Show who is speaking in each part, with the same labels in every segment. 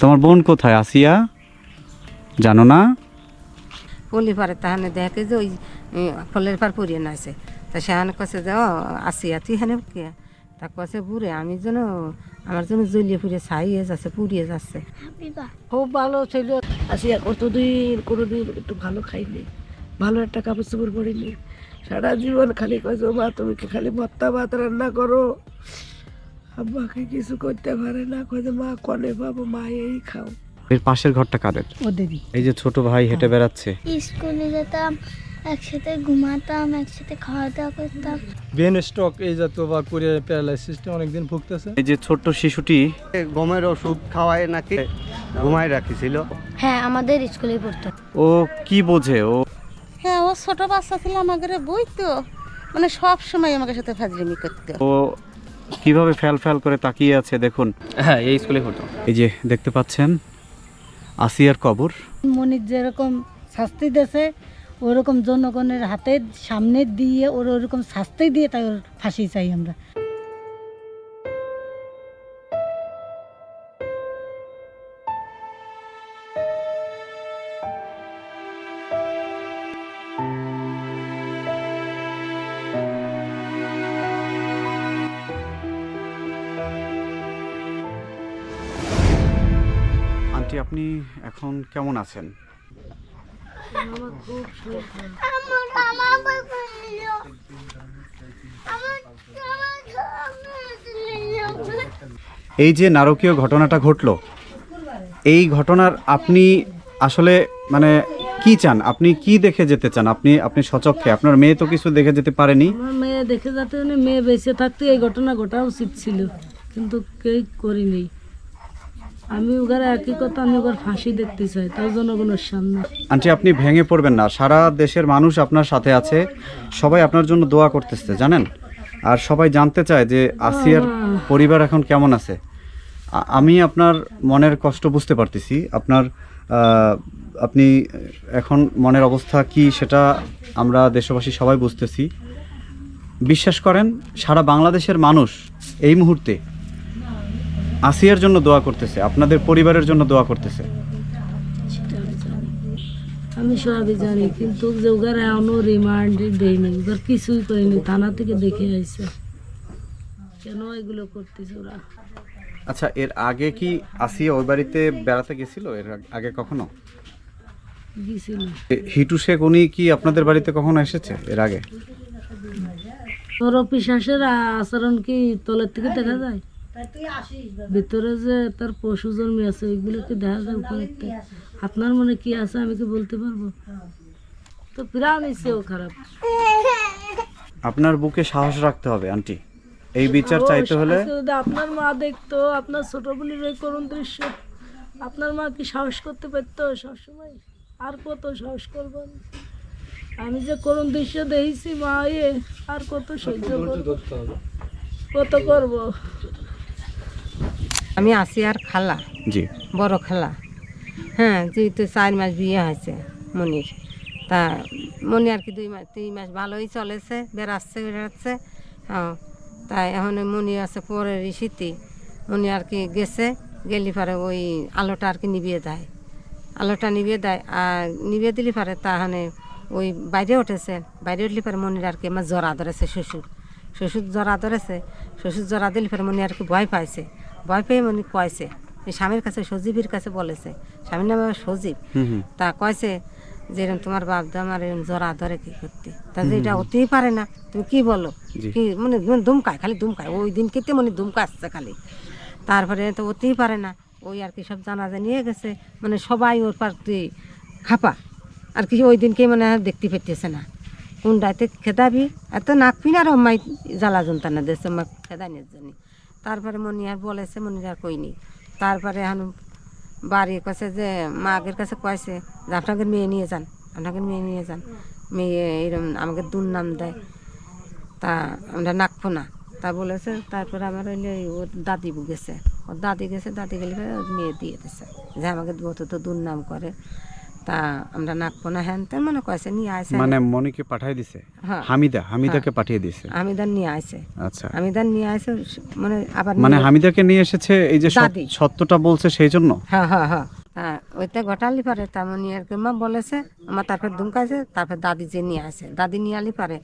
Speaker 1: তোমার বোন কোথায় আসিয়া? জানো না?
Speaker 2: পলি পারে তাহানে দেখে যে ওই ফলের পার পরিয়ে নাইছে। তা সেখানে কছে যে ও আসিয়া তুই কে তা কছে বুড়ে আমি যেন আমার জন্য জ্বলিয়ে পুড়িয়ে ছাইয়ে যাচ্ছে পুড়িয়ে যাচ্ছে।
Speaker 3: খুব ভালো ছিল। আসিয়া কতদিন কোনোদিন একটু ভালো খাইনি। ভালো একটা কাপড় চোপড় পরিনি। সারা জীবন খালি কয়েছে মা তুমি কি খালি ভত্তা ভাত রান্না করো? আব্বাকে কিছু করতে পারে না কয়ে মা কনে পাবো মা এই খাও।
Speaker 1: এর পাশের ঘরটা কাদের?
Speaker 3: ওদেরই
Speaker 1: এই যে ছোট ভাই হেঁটে বেড়াচ্ছে।
Speaker 4: স্কুলে যেতাম একসাথে ঘুমাতাম একসাথে খাওয়া দাওয়া করতাম।
Speaker 5: ব্রেন স্ট্রোক এই জাতীয় বা কোরিয়ার প্যারালাইসিসটা অনেকদিন ভুগতেছে।
Speaker 1: এই যে ছোট্ট শিশুটি
Speaker 6: গমের ওষুধ খাওয়ায় নাকি? ঘুমাই রাখিছিল।
Speaker 4: হ্যাঁ আমাদের স্কুলে পড়তো।
Speaker 1: ও কি বোঝে? ও
Speaker 7: হ্যাঁ ও ছোট বাচ্চা ছিল আমাদের বই তো। মানে সব সময় আমাকে সাথে ফাজলিমি করতে।
Speaker 1: ও কীভাবে ফ্যাল ফ্যাল করে তাকিয়ে আছে দেখুন।
Speaker 8: হ্যাঁ এই স্কুলে পড়তো
Speaker 1: এই যে দেখতে পাচ্ছেন আসিয়ার কবর।
Speaker 9: মনির যেরকম শাস্তি দেশে ওরকম জনগণের হাতে সামনে দিয়ে ওর ওরকম শাস্তি দিয়ে তাই ওর ফাঁসি চাই আমরা।
Speaker 1: আপনি এখন কেমন আছেন? এই যে নারকীয় ঘটনাটা ঘটলো এই ঘটনার আপনি আসলে মানে কি চান? আপনি কি দেখে যেতে চান? আপনি আপনি সচক্ষে আপনার মেয়ে তো কিছু দেখে যেতে পারেনি।
Speaker 3: মেয়ে দেখে যাতে মেয়ে বেঁচে থাকতে এই ঘটনা ঘটা উচিত ছিল। কিন্তু কেউ করিনি। আমি ওখানে একই কথা আমি ওখানে ফাঁসি দেখতে চাই তাও জনগণের সামনে
Speaker 1: আন্টি আপনি ভেঙে পড়বেন না। সারা দেশের মানুষ আপনার সাথে আছে। সবাই আপনার জন্য দোয়া করতেছে জানেন? আর সবাই জানতে চায় যে আসিয়ার পরিবার এখন কেমন আছে। আমি আপনার মনের কষ্ট বুঝতে পারতেছি। আপনার আপনি এখন মনের অবস্থা কি সেটা আমরা দেশবাসী সবাই বুঝতেছি। বিশ্বাস করেন সারা বাংলাদেশের মানুষ এই মুহূর্তে আসিয়ার জন্য দোয়া করতেছে আপনাদের পরিবারের জন্য দোয়া করতেছে।
Speaker 3: আমি। সবই জানি কিন্তু যে ওখানে এখনও রিমান্ড দেয়নি ওদের কিছুই করিনি থানা থেকে দেখে আসছে কেন এগুলো করতেছে ওরা?
Speaker 1: আচ্ছা এর আগে কি আসিয়া ওই বাড়িতে বেড়াতে গেছিল? এর আগে কখনো?
Speaker 3: গেছিল।
Speaker 1: হিটু শেখ উনি কি আপনাদের বাড়িতে কখনো এসেছে এর আগে?
Speaker 3: তোর পিসাসের আচরণ কি তলের থেকে দেখা যায়? ভিতরে যে তার পশু জন্মে আছে ওইগুলো কি দেখা যায় উপরে থেকে? আপনার মনে কি আছে? আমি কি বলতে পারব? তো প্রাণ সেও খারাপ।
Speaker 1: আপনার বুকে সাহস রাখতে হবে আন্টি। এই বিচার চাইতে হলে
Speaker 3: আপনার মা দেখতো আপনার ছোট বোনের এই করুণ দৃশ্য আপনার মা কি সাহস করতে পারতো? সবসময় আর কত সাহস করব আমি? যে করুণ দৃশ্য দেখেছি মা এ আর কত সহ্য করব? কত করব?
Speaker 2: আমি আসি আর খালা
Speaker 1: জি।
Speaker 2: বড় খালা। হ্যাঁ যেহেতু চার মাস বিয়ে হয়েছে মনির তা মনি আর কি দুই মাস তিন মাস ভালোই চলেছে বেড়াচ্ছে বেড়াচ্ছে। হ্যাঁ তাই এখন মনি আছে পরের শীতে মনি আর কি গেছে গেলি পারে ওই আলোটা আর কি নিভিয়ে দেয়। আলোটা নিভিয়ে দেয় আর নিবিয়ে দিলি পারে তাহলে ওই বাইরে উঠেছে বাইরে উঠলি পারে মনির আর কি আমার জরা ধরেছে শ্বশুর। শ্বশুর জরা ধরেছে শ্বশুর জরা দিলি পারে মনি আর কি ভয় পাইছে। ভয় পেয়ে মনি কয়েছে? স্বামীর কাছে সজীবের কাছে বলেছে। স্বামীর নামে সজীব? তা কয়েছে যে এরকম তোমার বাপ দা আমার এরকম জরা ধরে কি করতে? তা এটা হতেই পারে না। তুমি কি বলো? কি মানে দুমকায় খালি দুমকায় ওই দিন কেটে মনে দুমকা আসছে খালি। তারপরে তো হতেই পারে না। ওই আর কি সব জানাজা নিয়ে গেছে। মানে সবাই ওর পার তুই খাপা। আর কি ওই দিনকে মানে আর দেখতে পেতেছে না। কোন রাতে খেদাবি? এত নাক পিনার অম্মাই জ্বালা যন্ত্রণা দিয়েছে আমার খেদানির জন্য। তারপরে মনি আর বলেছে মনি আর কইনি। তারপরে এখন বাড়ি কাছে যে, মাগের কাছে কয়েছে যে, আপনাকে মেয়ে নিয়ে যান, আপনাকে মেয়ে নিয়ে যান। মেয়ে এরকম আমাকে দুর্নাম দেয়। তা আমরা নাকবো না। তা বলেছে, তারপরে আমার হইলে ওর দাদি গেছে। ওর দাদি গেছে, দাদি গেলে মেয়ে দিয়ে দিছে। যে আমাকে তো দুর্নাম করে। তা আমরা নাকবো না হ্যান তেন মনে কয়েছে নিয়ে আসে
Speaker 1: মানে মনিকে পাঠিয়ে দিছে?
Speaker 2: হ্যাঁ।
Speaker 1: হামিদা হামিদাকে পাঠিয়ে দিছে?
Speaker 2: আমিদার নিয়ে আসে
Speaker 1: আচ্ছা।
Speaker 2: আমিদার নিয়ে আসে মানে আবার
Speaker 1: মানে হামিদাকে নিয়ে এসেছে এই যে সত্যটা বলছে সেই জন্য?
Speaker 2: হ্যাঁ হ্যাঁ হ্যাঁ। ওইটা ঘটালি পারে তেমন আর কি মা বলেছে আমার তারপর দুমকাইছে তারপর দাদি যে নিয়ে আসে দাদি নিয়ে আলি পারে।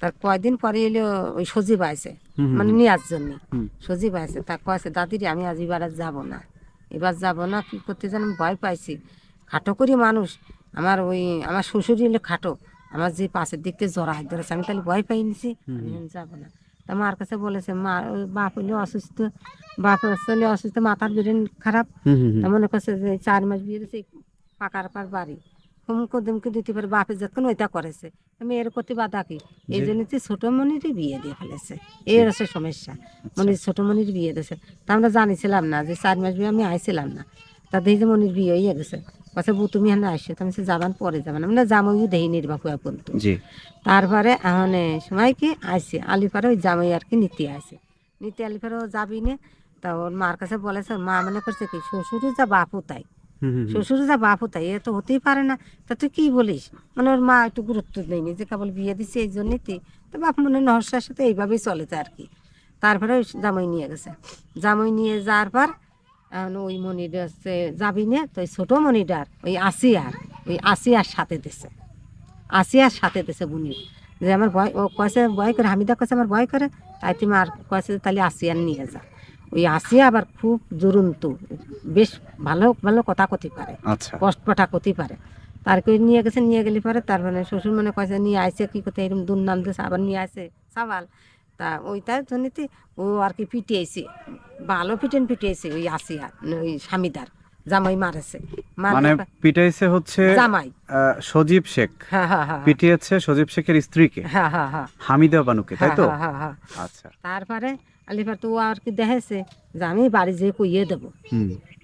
Speaker 2: তার কয়দিন পরে এলো ওই সজীব আইছে মানে নেওয়ার জন্য সজীব আইছে তা কয়েছে দাদিরে আমি আজ এবার আর যাব না। এবার যাব না কি করতে যেন আমি ভয় পাইছি। খাটো করি মানুষ। আমার ওই আমার শ্বশুরই হলো খাটো। আমার যে পাশের দিক থেকে জড়া হাত ধরেছে আমি তাহলে ভয় পাই নিছি। আমি যাব না। তা মার কাছে বলেছে মা ওই বাপ হলে অসুস্থ। বাপ হলে অসুস্থ মাথার ব্রেন খারাপ। মনে করছে যে চার মাস বিয়ে দিয়েছে পাকার পার বাড়ি। হুমকো দুমকে দিতে পারে বাপের যখন ওইটা করেছে। আমি এর করতে বাধা কি? এই জন্য তো ছোট মনিরই বিয়ে দিয়ে ফেলেছে। এর হচ্ছে সমস্যা। মনির ছোট মনির বিয়ে দিয়েছে। তা আমরা জানিছিলাম না যে চার মাস বিয়ে আমি আইছিলাম না। তা দেখি যে মনির বিয়ে হয়ে গেছে। কাছে বউ তুমি এখানে আসছো তো আমি বলছি, যাবান পরে যাবান আমরা জামাইও দেহি নির্বাহ পর্যন্ত
Speaker 1: জি।
Speaker 2: তারপরে এখন সময় কি আইসে আলিপারে ওই জামাই আর কি নিতে আসে। নিতে আলিপারে ও যাবি নে। তা ওর মার কাছে বলেছে মা মনে করছে কি শ্বশুরও যা বাপও তাই। শ্বশুরও যা বাপও তাই এ তো হতেই পারে না। তা তুই কি বলিস? মানে ওর মা একটু গুরুত্ব দেয়নি যে কেবল বিয়ে দিচ্ছে এই জন্যই তো। বাপ মনে নহসার সাথে এইভাবেই চলেছে আর কি। তারপরে ওই জামাই নিয়ে গেছে। জামাই নিয়ে যাওয়ার পর এখন ওই মনির হচ্ছে যাবি নে তো ছোটো মনিটার ওই আসিয়ার ওই আসিয়ার সাথে দিছে। আসিয়ার সাথে দিছে বুনির। যে আমার ভয় ও কয়েছে ভয় করে হামিদা কয়েছে আমার ভয় করে তাই তুমি আর কয়েছে তাহলে আসিয়ার নিয়ে যা। ওই আসিয়া আবার খুব জরুন্তু বেশ ভালো ভালো কথা কথি পারে।
Speaker 1: আচ্ছা।
Speaker 2: কষ্টটা করতে পারে। তার করে নিয়ে গেছে নিয়ে গেলে পরে তার মানে শ্বশুর মানে কয়েছে নিয়ে আসে কি করতে এরকম দুর্নাম দিয়েছে আবার নিয়ে আসে সাবাল তা ওইটার জন্যতে ও আর কি পিটিয়েছে। ভালো পিটেন পিটিয়েছে ওই আসিয়া ওই স্বামীদার জামাই মারেছে।
Speaker 1: মানে পিটাইছে হচ্ছে
Speaker 2: জামাই।
Speaker 1: সজীব শেখ।
Speaker 2: হ্যাঁ হ্যাঁ হ্যাঁ।
Speaker 1: পিটিয়েছে সজীব শেখের স্ত্রীকে।
Speaker 2: হ্যাঁ হ্যাঁ হ্যাঁ।
Speaker 1: হামিদা বানুকে তাই তো। আচ্ছা।
Speaker 2: তারপরে আলিফার তো আর কি দেখেছে যে আমি বাড়ি যেয়ে কইয়ে দেবো।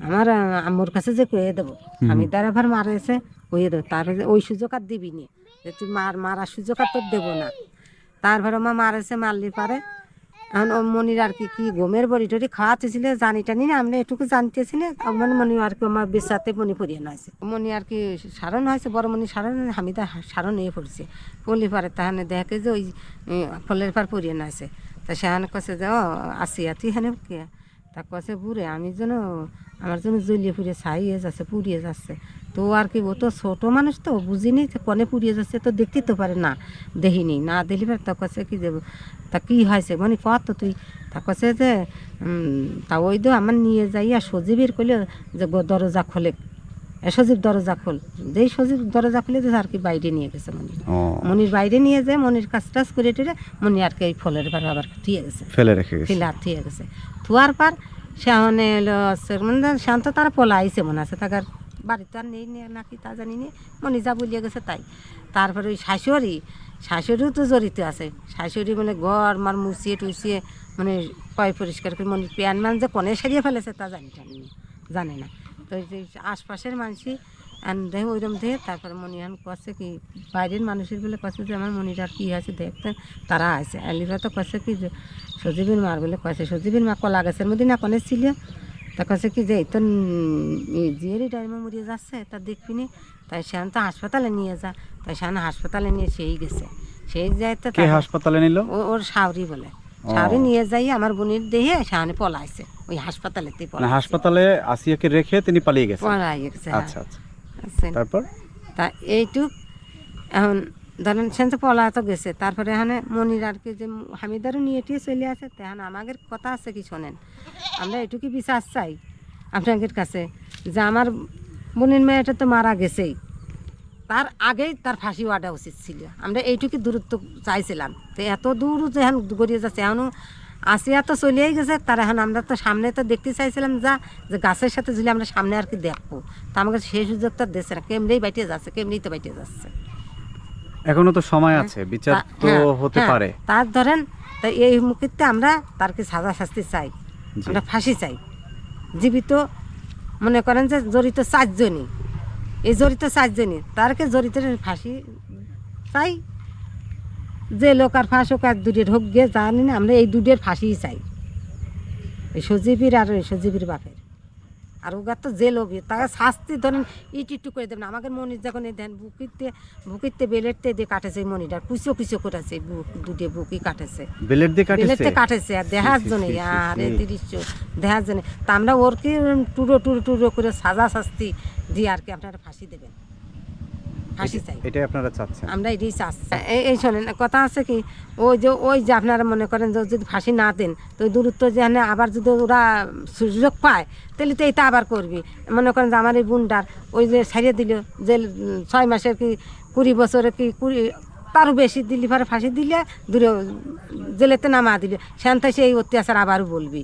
Speaker 2: আমার আম্মুর কাছে যে কয়ে দেবো। আমি তার আবার মারেছে কয়ে দেবো। তারপরে ওই সুযোগ আর দিবি নি যে তুই মার মারার সুযোগ আর তোর দেবো না। তারপরে মা মারেছে মারলি পারে। এখন মনির আর কি কি গমের বড়ি টড়ি খাওয়াতেছিল জানি টানি না আমরা এটুকু জানতেছি না আমার মনি আর কি আমার বেসাতে মনি পড়িয়ে নয়েছে মনি আর কি সারণ হয়েছে, বড় মনি সারণ হামিদা সারণ হয়ে পড়ছে। পলি পারে তাহলে দেখে যে ওই ফলের পার পড়িয়ে নয়েছে তা সেখানে কছে যে, ও আসিয়া তুই কে? তা কছে বুড়ে, আমি যেন, আমার জন্য জ্বলিয়ে পুড়িয়ে ছাইয়ে যাচ্ছে, পুড়িয়ে যাচ্ছে। তো আর কি ও তো ছোটো মানুষ তো বুঝিনি যে কনে পুড়িয়ে যাচ্ছে তো দেখতে তো পারে না দেখিনি না দেখলি পারে তা কছে কি যে তা কি হয়েছে মানে কত তুই? তা কছে যে তা ওই তো আমার নিয়ে যাইয়া সজীবের কইলে যে দরজা খোলে। এ সজীব দরজা খোল। যেই সজীব দরজা খুলে দিয়েছে আর কি বাইরে নিয়ে গেছে মনি মনির বাইরে নিয়ে যায় মনির কাজ টাজ করে টেরে মনি আর কি এই ফলের বার আবার থুয়ে গেছে।
Speaker 1: ফেলে রেখে গেছে।
Speaker 2: ফিলার থুয়ে গেছে। থুয়ার পর সে- মানে শান্ত তার পলাইছে মনে আছে তাকার বাড়িতে আর নেই নাকি তা জানি নি। মনি যা বলিয়ে গেছে তাই। তারপরে ওই শাশুড়ি, শাশুড়িও তো জড়িত আছে। শাশুড়ি মানে ঘর, মার মুছিয়ে টুছিয়ে মানে পয় পরিষ্কার করে মনে প্যান মান যে কনে সারিয়ে ফেলেছে তা জানি টানি জানে না। তো আশপাশের মানুষই দেখে ওইরকম দেখে তারপরে মনিহান কছে কি, বাইরের মানুষের বলে কছে যে আমার মনির আর কি আছে দেখতে, তারা আছে। আলিরা তো কছে কি সজীবের মার বলে কছে, সজীবের মা কলা গাছের মধ্যে না কনে ছিল? তা কছে কি যে এই তো জিয়ারি টাইমে মরিয়ে যাচ্ছে তা দেখবি নি। তাই সেখানে তো হাসপাতালে নিয়ে যা। তাই সেখানে হাসপাতালে নিয়ে সেই গেছে। সেই যায় তো
Speaker 1: কে হাসপাতালে নিল?
Speaker 2: ওর সাউরি বলে। সাউরি নিয়ে যাই আমার বোনের দেহে সেখানে পলাইছে। ওই হাসপাতালেতে
Speaker 1: মানে
Speaker 2: পলাইছে।
Speaker 1: হাসপাতালে আসিয়াকে রেখে তিনি পালিয়ে
Speaker 2: গেছে হ্যাঁ।
Speaker 1: আচ্ছা আচ্ছা।
Speaker 2: আচ্ছা।
Speaker 1: তারপর?
Speaker 2: তা এইটুক। এখন ধরেন সেন তো পলা তো গেছে। তারপরে এখানে মনির আর কি যে হামিদারও নিয়ে টিয়ে চলে আসে। তেহান আমাদের কথা আছে কি শোনেন? আমরা এটুকুই বিশ্বাস চাই আপনাদের কাছে যে আমার বোনের মেয়েটা তো মারা গেছেই। তার আগেই তার ফাঁসি হওয়াটা উচিত ছিল। আমরা এইটুকু দূরত্ব চাইছিলাম। তো এত দূর যে এখন গড়িয়ে যাচ্ছে। এখনও আসিয়া তো চলেই গেছে। তার এখন আমরা তো সামনে তো দেখতে চাইছিলাম যা, যে গাছের সাথে ঝুলে আমরা সামনে আর কি দেখব। তা আমাকে সেই সুযোগটা দিচ্ছে না। কেমনেই বাইটে যাচ্ছে, কেমনেই তো বাইটে যাচ্ছে।
Speaker 1: এখনও তো সময় আছে বিচার
Speaker 2: তো হ্যাঁ,
Speaker 1: হতে
Speaker 2: হ্যাঁ,
Speaker 1: পারে।
Speaker 2: তার ধরেন তা এই মুহূর্তে আমরা তার কি সাজা শাস্তি চাই আমরা ফাঁসি চাই। জীবিত মনে করেন যে জড়িত চারজনই। এই জড়িত চারজনই তারকে জড়িত ফাঁসি চাই। যে লোক আর ফাঁস হোক আর দুটের হোক গিয়ে জানি না আমরা এই দুটের ফাঁসিই চাই। এই সজীবীর আর ওই সজীবীর বাপের। আর ওগার তো জেল হবে। তাকে শাস্তি ধরেন ইট ইটু করে দেবেন। আমাকে মনির যখন এই দেন বুকিতে বুকিতে বেলেটতে দিয়ে কাটেছে এই মনিটার কুচো কুচো করেছে বুক দুটে বুকি কাটেছে।
Speaker 1: বেলের দিয়ে কাটেছে?
Speaker 2: বেলেটতে কাটেছে। আর দেহার জন্য আর। এই দৃশ্য দেহার জন্য। তা আমরা ওর কি টুরো টুরো টুরো করে সাজা শাস্তি দিয়ে আর কি আপনারা ফাঁসি দেবেন। ফাঁসি চাই।
Speaker 1: এটাই আপনারা চাচ্ছেন?
Speaker 2: আমরা এটাই চাচ্ছি। এই এই শোনেন কথা আছে কি ওই যে ওই যে আপনারা মনে করেন যে যদি ফাঁসি না দেন তো দূরত্ব যে হ্যাঁ আবার যদি ওরা সুযোগ পায় তাহলে তো এইটা আবার করবি। মনে করেন যে আমার এই বোনটার ওই যে ছাড়িয়ে দিল যে ছয় মাসের কি কুড়ি বছরের কি কুড়ি তারও বেশি দিলি পরে ফাঁসি দিলে দূরে জেলেতে নামা দিলে সেখান থেকে সেই অত্যাচার আবারও বলবি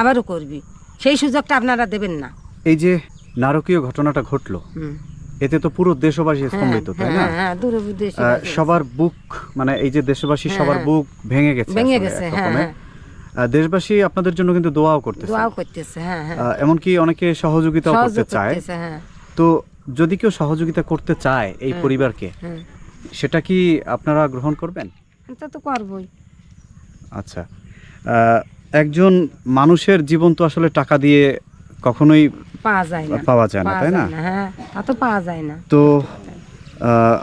Speaker 2: আবারও করবি। সেই সুযোগটা আপনারা দেবেন না।
Speaker 1: এই যে নারকীয় ঘটনাটা ঘটলো
Speaker 2: হুম।
Speaker 1: এতে তো পুরো দেশবাসী
Speaker 2: হ্যাঁ
Speaker 1: স্তম্ভিত তাই না?
Speaker 2: হ্যাঁ হ্যাঁ দেশে
Speaker 1: আহ, সবার বুক মানে এই যে দেশবাসী সবার
Speaker 2: হ্যাঁ,
Speaker 1: বুক ভেঙে গেছে
Speaker 2: ভেঙে গেছে, হ্যাঁ,
Speaker 1: দেশবাসী আপনাদের জন্য কিন্তু দোয়াও করতেছে।
Speaker 2: দোয়াও করতেছে হ্যাঁ হ্যাঁ।
Speaker 1: এমনকি অনেকে সহযোগিতাও করতে চায়।
Speaker 2: হ্যাঁ।
Speaker 1: তো যদি কেউ সহযোগিতা করতে চায় এই পরিবারকে
Speaker 2: হ্যাঁ
Speaker 1: সেটা কি আপনারা গ্রহণ করবেন?
Speaker 2: তা তো করবই।
Speaker 1: আচ্ছা। একজন মানুষের জীবন তো আসলে টাকা দিয়ে কখনোই
Speaker 2: পাওয়া যায় না।
Speaker 1: পাওয়া যায় না তাই না?
Speaker 2: হ্যাঁ তা তো পাওয়া যায় না।
Speaker 1: তো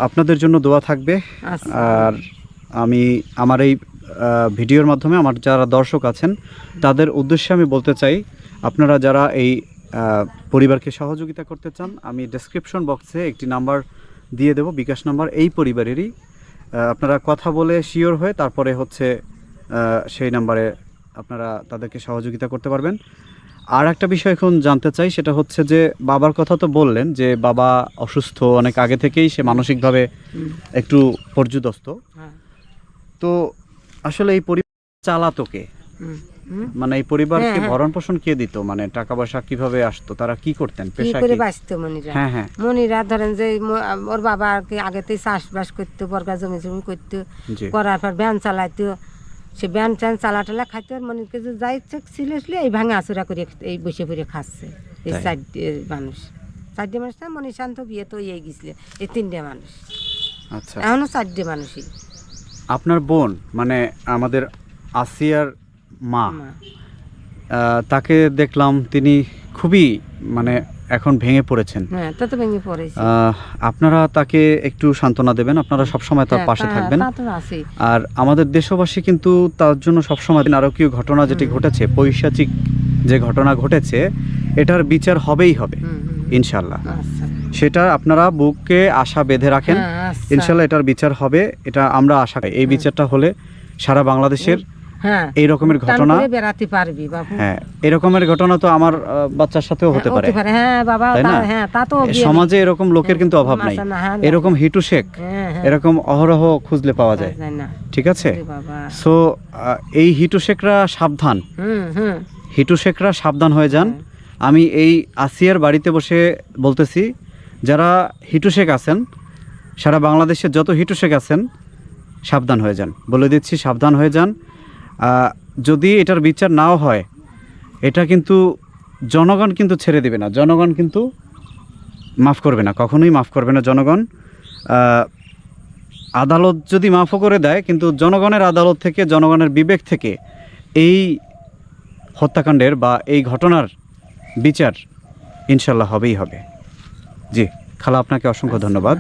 Speaker 1: আপনাদের জন্য দোয়া থাকবে।
Speaker 2: আচ্ছা।
Speaker 1: আর আমি আমার এই ভিডিওর মাধ্যমে আমার যারা দর্শক আছেন তাদের উদ্দেশ্যে আমি বলতে চাই আপনারা যারা এই পরিবারকে সহযোগিতা করতে চান আমি ডেসক্রিপশন বক্সে একটি নাম্বার দিয়ে দেব বিকাশ নাম্বার। এই পরিবারেরই আপনারা কথা বলে শিওর হয়ে তারপরে হচ্ছে সেই নাম্বারে আপনারা তাদেরকে সহযোগিতা করতে পারবেন। আর একটা বিষয় এখন জানতে চাই সেটা হচ্ছে যে বাবার কথা তো বললেন যে বাবা অসুস্থ অনেক আগে থেকেই সে মানসিকভাবে একটু পর্যুদস্ত।
Speaker 2: হ্যাঁ।
Speaker 1: তো আসলে এই পরিবার চালাতো কে। মানে এই পরিবারকে
Speaker 2: হ্যাঁ, হ্যাঁ।
Speaker 1: ভরণ পোষণ কে দিত? মানে টাকা পয়সা কীভাবে আসতো? তারা কি করতেন? পেশা
Speaker 2: করে
Speaker 1: কি?
Speaker 2: বাঁচতো মনিরা?
Speaker 1: হ্যাঁ হ্যাঁ।
Speaker 2: মনিরা ধরেন যে ওর বাবা আর কি আগেতেই চাষবাস করতো বর্গা জমি জমি করতো করার পর ব্যান চালাইতো সে ব্যান ট্যান চালা টালা খাইতো আর মনিরকে যে যাই ইচ্ছে এই ভাঙে আসুরা করে এই বসে বসে খাচ্ছে এই? চারটে মানুষ চারটে মানুষ না মনীষ শান্ত বিয়ে তো ইয়ে গেছিল এই তিনটে মানুষ
Speaker 1: আচ্ছা
Speaker 2: এখনও চারটে মানুষই
Speaker 1: আপনার বোন মানে আমাদের আসিয়ার মা। তাকে দেখলাম তিনি খুবই মানে এখন ভেঙে পড়েছেন।
Speaker 2: হ্যাঁ তা তো ভেঙে পড়েছে।
Speaker 1: আপনারা তাকে একটু সান্ত্বনা দেবেন আপনারা সবসময় তার
Speaker 2: হ্যাঁ,
Speaker 1: পাশে থাকবেন। আর আমাদের দেশবাসী কিন্তু তার জন্য সবসময় নারকীয় ঘটনা যেটি ঘটেছে পৈশাচিক যে ঘটনা ঘটেছে এটার বিচার হবেই হবে ইনশাল্লাহ
Speaker 2: আচ্ছা।
Speaker 1: সেটা আপনারা বুককে আশা বেঁধে রাখেন।
Speaker 2: হ্যাঁ, আচ্ছা।
Speaker 1: ইনশাল্লাহ এটার বিচার হবে এটা আমরা আশা করি। এই বিচারটা হলে সারা বাংলাদেশের
Speaker 2: হ্যাঁ।
Speaker 1: এই রকমের ঘটনা?
Speaker 2: বেড়াতে পারবি বাবু।
Speaker 1: হ্যাঁ এরকমের ঘটনা তো আমার বাচ্চার সাথেও হতে পারে।
Speaker 2: হ্যাঁ বাবা হ্যাঁ তা তো
Speaker 1: সমাজে এরকম লোকের কিন্তু অভাব নাই।
Speaker 2: হ্যাঁ,
Speaker 1: এরকম হিটু শেখ
Speaker 2: হ্যাঁ হ্যাঁ।
Speaker 1: এরকম অহরহ খুঁজলে পাওয়া যায়। ঠিক আছে? সো এই হিটু শেখরা সাবধান। হিটু শেখরা সাবধান হয়ে যান। আমি এই আসিয়ার বাড়িতে বসে বলতেছি যারা হিটু শেখ আছেন সারা বাংলাদেশের যত হিটু শেখ আছেন সাবধান হয়ে যান। বলে দিচ্ছি সাবধান হয়ে যান। যদি এটার বিচার নাও হয়, এটা কিন্তু জনগণ কিন্তু ছেড়ে দেবে না। জনগণ কিন্তু মাফ করবে না, কখনোই মাফ করবে না জনগণ। আদালত যদি মাফও করে দেয়, কিন্তু জনগণের আদালত থেকে, জনগণের বিবেক থেকে এই হত্যাকাণ্ডের বা এই ঘটনার বিচার ইনশাল্লাহ হবেই হবে। জি, খালা, আপনাকে অসংখ্য ধন্যবাদ।